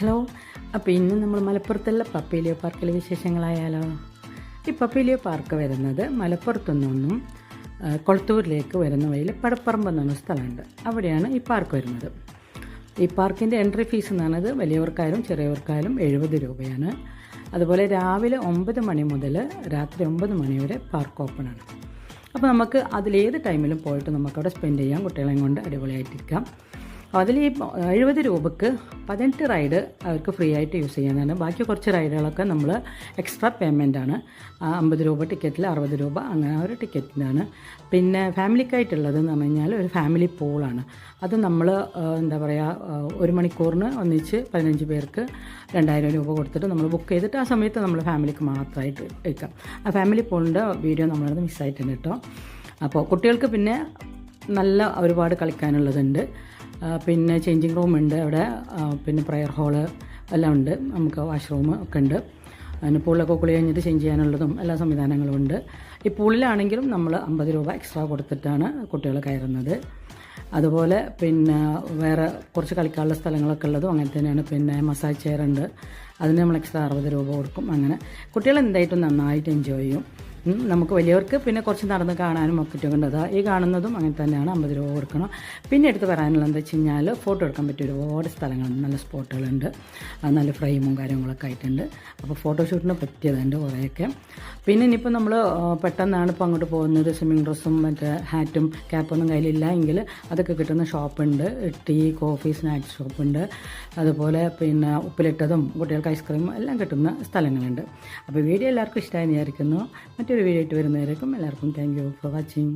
Hello അപ്പോൾ ഇന്ന് നമ്മൾ മലപ്പുറത്തുള്ള പപ്പീലിയോ പാർക്കിലെ വിശേഷങ്ങളായാലോ? ഈ പപ്പീലിയോ പാർക്ക് വരുന്നത് മലപ്പുറത്തു നിന്നും കൊളത്തൂരിലേക്ക് വരുന്ന വഴിയിൽ പടപ്പറമ്പ് എന്ന് പറഞ്ഞ സ്ഥലമുണ്ട്. അവിടെയാണ് ഈ പാർക്ക് വരുന്നത്. ഈ പാർക്കിന്റെ എൻട്രി ഫീസ് എന്ന് പറയുന്നത് വലിയവർക്കായാലും ചെറിയവർക്കായാലും എഴുപത് രൂപയാണ്. അതുപോലെ രാവിലെ ഒമ്പത് മണി മുതൽ രാത്രി ഒമ്പത് മണി വരെ പാർക്ക് ഓപ്പൺ ആണ്. അപ്പോൾ നമുക്ക് അതിലേത് ടൈമിലും പോയിട്ട് നമുക്കവിടെ സ്പെൻഡ് ചെയ്യാം കുട്ടികളെയും കൊണ്ട് അടിപൊളിയായിട്ടിരിക്കാം അതിൽ ഈ എഴുപത് രൂപക്ക് പതിനെട്ട് റൈഡ് അവർക്ക് ഫ്രീ ആയിട്ട് യൂസ് ചെയ്യാനാണ്. ബാക്കി കുറച്ച് റൈഡുകളൊക്കെ നമ്മൾ എക്സ്ട്രാ പേയ്മെന്റ് ആണ്. ആ, അമ്പത് രൂപ ടിക്കറ്റിൽ അറുപത് രൂപ അങ്ങനെ ഒരു ടിക്കറ്റിനാണ് പിന്നെ ഫാമിലിക്കായിട്ടുള്ളത് എന്ന് പറഞ്ഞു കഴിഞ്ഞാൽ ഒരു ഫാമിലി പൂളാണ് അത് നമ്മൾ എന്താ പറയുക ഒരു മണിക്കൂറിന് ഒന്നിച്ച് പതിനഞ്ച് പേർക്ക് രണ്ടായിരം രൂപ കൊടുത്തിട്ട് നമ്മൾ ബുക്ക് ചെയ്തിട്ട് ആ സമയത്ത് നമ്മൾ ഫാമിലിക്ക് മാത്രമായിട്ട് വയ്ക്കാം ആ ഫാമിലി പൂളിന്റെ വീഡിയോ നമ്മളത് മിസ്സായിട്ടുണ്ട് കേട്ടോ. അപ്പോൾ കുട്ടികൾക്ക് പിന്നെ നല്ല ഒരുപാട് കളിക്കാനുള്ളതുണ്ട്. പിന്നെ ചേഞ്ചിങ് റൂം ഉണ്ട് അവിടെ. പിന്നെ പ്രയർ ഹാൾ എല്ലാം ഉണ്ട്. നമുക്ക് വാഷ്റൂം ഒക്കെ ഉണ്ട്. അതിന് പൂളിലൊക്കെ കുളി കഴിഞ്ഞിട്ട് ചേഞ്ച് ചെയ്യാനുള്ളതും എല്ലാ സംവിധാനങ്ങളും ഉണ്ട്. ഈ പൂളിലാണെങ്കിലും നമ്മൾ അമ്പത് രൂപ എക്സ്ട്രാ കൊടുത്തിട്ടാണ് കുട്ടികൾ കയറുന്നത്. അതുപോലെ പിന്നെ വേറെ കുറച്ച് കളിക്കാനുള്ള സ്ഥലങ്ങളൊക്കെ ഉള്ളതും അങ്ങനെ തന്നെയാണ്. പിന്നെ മസാജ് ചെയർ ഉണ്ട്. അതിന് നമ്മൾ എക്സ്ട്രാ അറുപത് രൂപ കൊടുക്കും. അങ്ങനെ കുട്ടികൾ എന്തായിട്ടും നന്നായിട്ട് എൻജോയ് ചെയ്യും. നമുക്ക് വലിയവർക്ക് പിന്നെ കുറച്ച് നടന്ന് കാണാനും ഒക്കെ അതാ ഈ കാണുന്നതും അങ്ങനെ തന്നെയാണ്. അമ്പത് രൂപ കൊടുക്കണം. പിന്നെ എടുത്ത് പറയാനുള്ളത് എന്താ വെച്ച് കഴിഞ്ഞാൽ ഫോട്ടോ എടുക്കാൻ പറ്റിയ ഒരുപാട് സ്ഥലങ്ങളുണ്ട്. നല്ല സ്പോട്ടുകളുണ്ട് നല്ല ഫ്രെയിമും കാര്യങ്ങളൊക്കെ ആയിട്ടുണ്ട്. അപ്പോൾ ഫോട്ടോഷൂട്ടിന് പറ്റിയതുണ്ട് കുറേയൊക്കെ. പിന്നെ ഇനിയിപ്പോൾ നമ്മൾ പെട്ടെന്നാണ് ഇപ്പോൾ അങ്ങോട്ട് പോകുന്നത്. സ്വിമ്മിങ് ഡ്രസ്സും മറ്റേ ഹാറ്റും ക്യാപ്പൊന്നും കയ്യിലില്ല എങ്കിൽ അതൊക്കെ കിട്ടുന്ന ഷോപ്പുണ്ട് ടീ കോഫി സ്നാക്സ് ഷോപ്പുണ്ട് അതുപോലെ പിന്നെ ഉപ്പിലിട്ടതും കുട്ടികൾക്ക് ഐസ്ക്രീം എല്ലാം കിട്ടുന്ന സ്ഥലങ്ങളുണ്ട്. അപ്പോൾ വീഡിയോ എല്ലാവർക്കും ഇഷ്ടമായി വിചാരിക്കുന്നു. മറ്റൊരു വീഡിയോ ആയിട്ട് വരുന്നവരേക്കും എല്ലാവർക്കും താങ്ക് യു ഫോർ വാച്ചിങ്